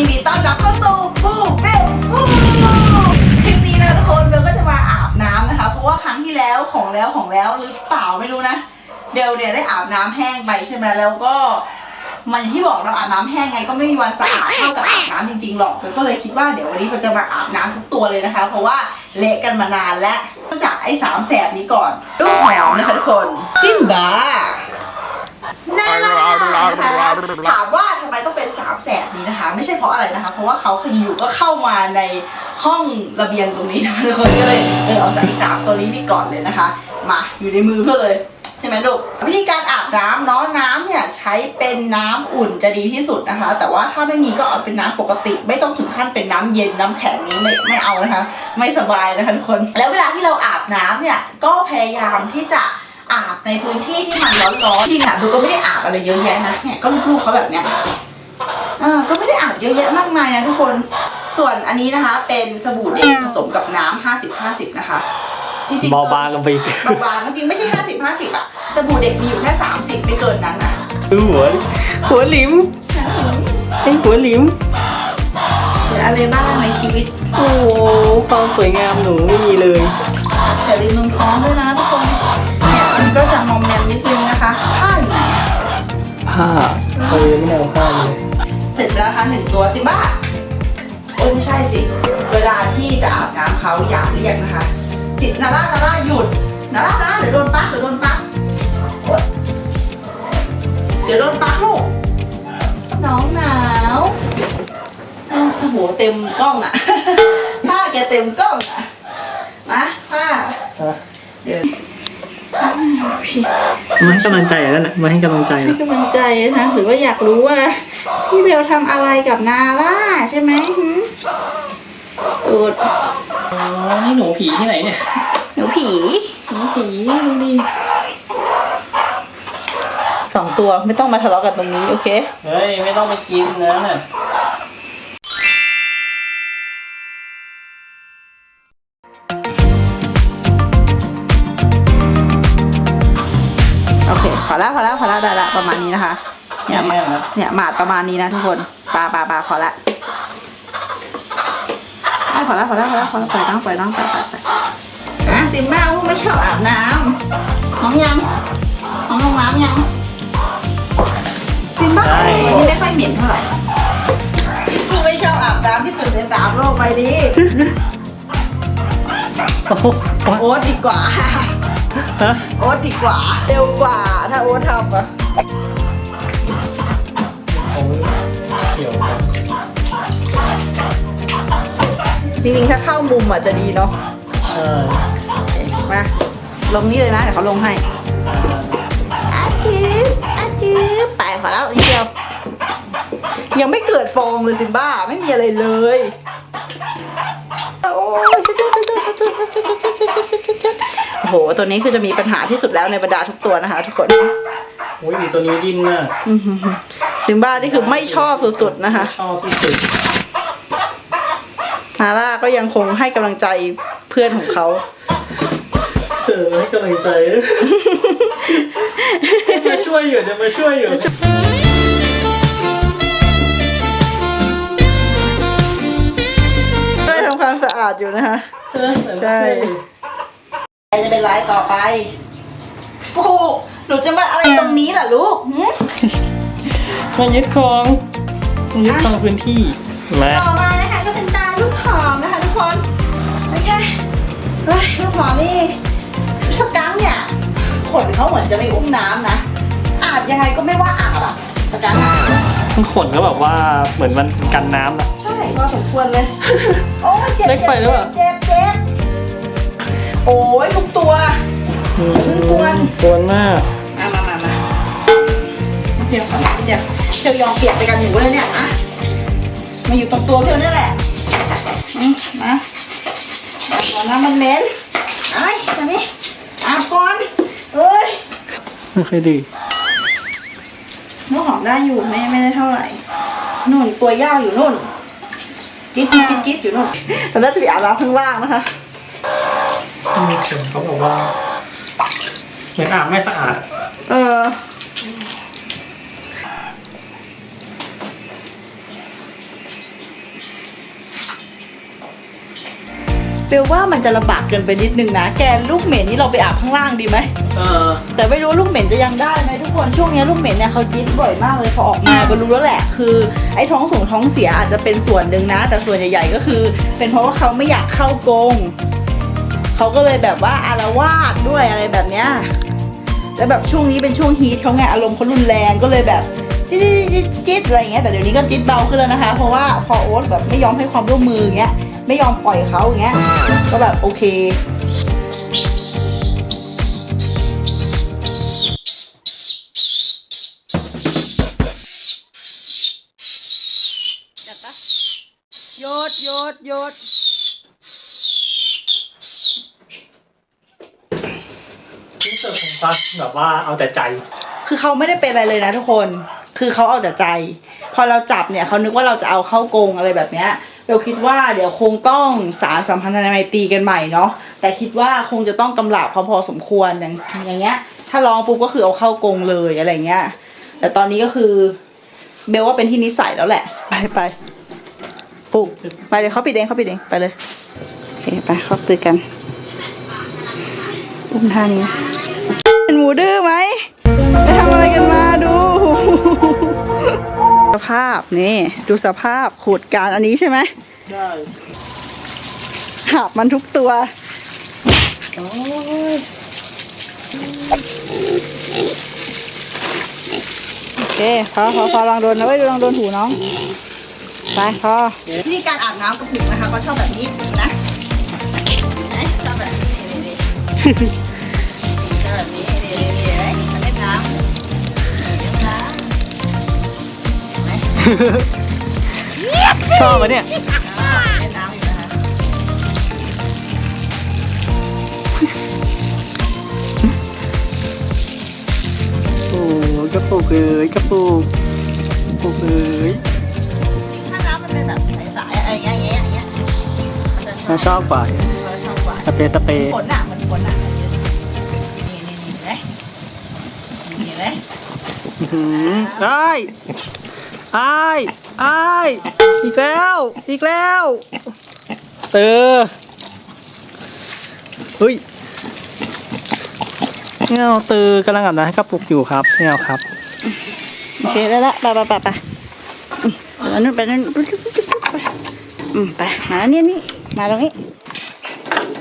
ยินดีต้อนรับเข้าสู่ฟูเบลฟูคลิปนี้นะทุกคนเบลก็จะมาอาบน้ำนะคะ เพราะว่าครั้งที่แล้วของแล้วของแล้วหรือเปล่าไม่รู้นะเบลเนี่ยได้อาบน้ำแห้งไปใช่ไหมแล้วก็มันที่บอกเราอาบน้ำแห้งไงก็ไม่มีวันสะอาดเท่ากับอาบน้ำจริงๆหรอกเบลก็เลยคิดว่าเดี๋ยววันนี้เราจะมาอาบน้ำทุกตัวเลยนะคะ เพราะว่าเละกันมานานแล้วจากไอ้สามแสบนี้ก่อนลูกหอมนะคะทุกคนซิมบ้าน่ารักนะคะถามว่า แสบนี้นะคะ ไม่ใช่เพราะอะไรนะคะ เพราะว่าเขาคืออยู่ก็เข้ามาในห้องระเบียงตรงนี้นะทุกคนก็เลยเออเอาสามสามตัวนี้นี่ก่อนเลยนะคะ มาอยู่ในมือเพื่อเลยใช่ไหมลูกวิธีการอาบน้ำเนาะน้ำเนี่ยใช้เป็นน้ำอุ่นจะดีที่สุดนะคะ แต่ว่าถ้าไม่มีก็เอาเป็นน้ำปกติ ไม่ต้องถึงขั้นเป็นน้ำเย็นน้ำแข็งนี้ไม่ไม่เอานะคะ ไม่สบายนะคะทุกคน แล้วเวลาที่เราอาบน้ำเนี่ยก็พยายามที่จะอาบในพื้นที่ที่มันร้อนๆจริงอะดูก็ไม่ได้อาบอะไรเยอะแยะนะเนี่ยก็ลูกๆเขาแบบเนี้ย เออก็ไม่ได้อาบเยอะแยะมากมายนะทุกคน ส่วนอันนี้นะคะ เป็นสบู่เด็กผสมกับน้ำห้าสิบห้าสิบนะคะ จริงๆเบาบางลงไปอีกเบาบางจริงๆไม่ใช่ห้าสิบห้าสิบอะสบู่เด็กมีอยู่แค่สามสิบไม่เกินนั้นอะดูหัว หัวหลิมไอหัวหลิมเหลืออะไรบ้างในชีวิต โอ้โหความสวยงามหนูไม่มีเลยอย่าลืมนมท้องด้วยนะทุกคนเนี่ยมันก็จะมอมแมมนิดนึงนะคะผ้าอยู่ไหนอะผ้าเออไม่เอาผ้าเลย เสร็จแล้วนะคะหนึ่งตัวสิบ้าโอ้ไม่ใช่สิ เวลาที่จะอาบน้ำเขาอย่าเรียกนะคะ จินาร่านาร่าหยุดนาร่านาร่าเดี๋ยวโดนปักเดี๋ยวโดนปักโอ๊ยเดี๋ยวโดนปักลูกน้องหนาวอ้าวโอ้โหเต็มกล้องอะผ้าแกเต็มกล้องอะมาผ้าเดี๋ยว มาให้กำลังใจเหรอนั่นน่ะมาให้กำลังใจเหรให้อกำลังใจนะคะหรือว่าอยากรู้ว่า พี่เบลทำอะไรกับนาร่าใช่ไหมหืมตูดอ๋อนี่หนูผีที่ไหนเนี่ยหนูผีหนูผีดูดิสองตัวไม่ต้องมาทะเลาะกันตรงนี้โอเค เฮ้ยไม่ต้องไปกินนะน่ะ อเคพอแล้วพอแล้วพอแล้วได้ละประมาณนี้นะคะ เนี่ยแม่นะเนี่ยหมาดประมาณนี้นะทุกคนปลาปลาปลาพอละได้พอแล้วพอแล้วพอแล้วพอแล้วปล่อยน้องปล่อยน้องปล่อยปล่อยปล่อยอะซิมบ้าลูกไม่ชอบอาบน้ำน้องยังน้องลงน้ำยังซิมบ้านี่ไม่ค่อยเหม็นเท่าไหร่ลูกไม่ชอบอาบน้ำที่สุดในสามโลกใบนี้โอ้โหโอ๊ตดีกว่า ฮะโอ๊ตดีกว่า เร็วกว่า ถ้าโอ๊ตทำอะเกี่ยวกันจริงๆ ถ้าเข้ามุมอะจะดีเนาะใช่มาลงนี่เลยนะ เดี๋ยวเขาลงให้อาจิบอาจิบไปพอแล้วนิดเดียว ยังไม่เกิดฟองเลยสิบ้า ไม่มีอะไรเลย โอ้ย โอ้โห ตัวนี้คือจะมีปัญหาที่สุดแล้วในบรรดาทุกตัวนะคะ ทุกคนโอ้ยตัวนี้ดิ้นน่ะอื้อหือซิมบ้านี่คือไม่ชอบสุดๆนะคะชอบที่สุดฮาร่าก็ยังคงให้กำลังใจเพื่อนของเขาเออให้กำลังใจมาช่วยอยู่เดี๋ยวมาช่วยอยู่ช่วยทำความสะอาดอยู่นะคะ เออแต่มาใช่วยอยู่ใครจะเป็นไรต่อไปโอ้โหหนูจะมาอะไรตรงนี้ล่ะลูกหืมมายึดครองมายึดครองพื้นที่มาต่อมานะคะก็เป็นตาลูกหอมนะคะทุกคนโอเคเฮ้ยลูกหอมนี่สกังเนี่ยขนเขาเหมือนจะไม่อุ้มน้ำนะ อาบยังไงก็ไม่ว่าอาบอะสกังอะทั้งขนก็แบบว่าเหมือนมันกันน้ำอะใช่พอสมควรเลย โอ้ยเจ็บเล็กเจ็บไปหรือเปล่า เจ็บเจ็บ โอ้ยทุกตัวอืมกวนกวนมากมามามามาเดี๋ยวขอเดี๋ยวเดี๋ยวยอมเปียกไปกันหนูเลยเนี่ยอะมาอยู่ตรงตัวเพียวนี่แหละอืมมาก่อนนะมันเหม็นไอ้ตอนนี้อาบก่อนเอ้ยไม่ค่อยดีน้ำหอมได้อยู่ไม่ไม่ได้เท่าไหร่นู่นตัวยาวอยู่นู่นจี๊ดจี๊ดจี๊ดจี๊ดอยู่นู่นแต่น่าจะไปอาบน้ำข้างล่างนะคะ มีเขนเขาบอกว่าเหมือนอาไม่สะอาด เออ เบลว่ามันจะลำบากเกินไปนิดนึงนะ แกลูกเหม็นนี่เราไปอาบข้างล่างดีไหม เออ แต่ไม่รู้ลูกเหม็นจะยังได้ไหมทุกคน ช่วงนี้ลูกเหม็นเนี่ยเขาจี๊ดบ่อยมากเลยพอออกมาก็รู้แล้วแหละ คือไอ้ท้องสูงท้องเสียอาจจะเป็นส่วนหนึ่งนะ แต่ส่วนใหญ่ๆก็คือ เป็นเพราะว่าเขาไม่อยากเข้ากรง เขาก็เลยแบบว่าอารวาสด้วยอะไรแบบเนี้ยแล้วแบบช่วงนี้เป็นช่วงฮีทเขาไงอารมณ์เขารุนแรงก็เลยแบบจิ๊ดจิ๊ดจิ๊ดจิ๊ดอะไรเงี้ยแต่เดี๋ยวนี้ก็จิ๊ดเบาขึ้นแล้วนะคะ เพราะว่าพอโอ๊ตแบบไม่ยอมให้ความร่วมมือเงี้ยไม่ยอมปล่อยเขาอย่างเงี้ยก็แบบโอเค แบบว่าเอาแต่ใจ คือเขาไม่ได้เป็นอะไรเลยนะทุกคน คือเขาเอาแต่ใจ พอเราจับเนี่ยเขานึกว่าเราจะเอาเข้ากรงอะไรแบบเนี้ยเบลคิดว่าเดี๋ยวคงต้องสารสัมพันธ์ไมตรีกันใหม่เนาะ แต่คิดว่าคงจะต้องกำราบเขาพอสมควรอย่างอย่างเงี้ย ถ้าลองปุ๊บก็คือเอาเข้ากรงเลยอะไรเงี้ย แต่ตอนนี้ก็คือเบลว่าเป็นที่นิสัยแล้วแหละ ไปไปปุ๊บไปเดี๋ยวเขาปิดเองเขาปิดเองไปเลย โอเคไปเข้าตื่นกันอุ้มท่านี้็นหมูดื้อไหมไปทำอะไรกันมาดูสภาพนี่ ดูสภาพขูดการอันนี้ใช่ไหมได้หาบมันทุกตัวโอ้ยเคพอพอพอลองโดนนะเว้ยลองโดนหูน้องไปพอวิธีการอาบน้ำกับหูนะคะก็ชอบแบบนี้นะเห็นชอบแบบนี้ ชอบไหมเนี่ยอ่าเล่นน้ำอยู่นะคะโอ้ยกระปุกเอ้ยกระปุกกระปุกเอ้ยถ้าน้ำมันเป็นแบบใสๆอะไรอย่างเงี้ยอย่างเงี้ยอย่างเงี้ยมันจะชอน่าบชอบกว่าเราชอบกว่าสเปรย์สเปรย์ฝนอะมันฝนอะนี่นี่นี่เห็นไหมนี่เห็นไหมอื้อหือไอ้าย อ้ายอ้ายอีกแล้ว อีกแล้วเตอเฮ้ยเงาตือกำลังอาบน้ำให้กระปุกอยู่ครับเงาครับโอเคได้ละไปไปไปไปไปนู่นไปนู่นไปอืมไปมาแล้วนี่นี่มาตรงนี้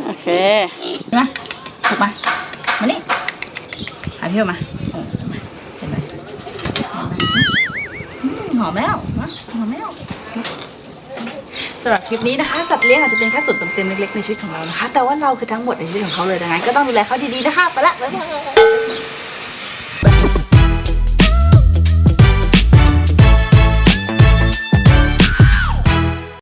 โอเคมาถูกมามานี่หาพี่ออกมาเออมา หอมแล้วมาหอมแล้วสำหรับคลิปนี้นะคะสัตว์เลี้ยงอาจจะเป็นแค่ส่วนเติมเต็มเล็กๆในชีวิตของเรานะคะ แต่ว่าเราคือทั้งหมดในชีวิตของเขาเลยดังนั้นก็ต้องดูแลเขาดีๆนะคะไปละบ๊ายบาย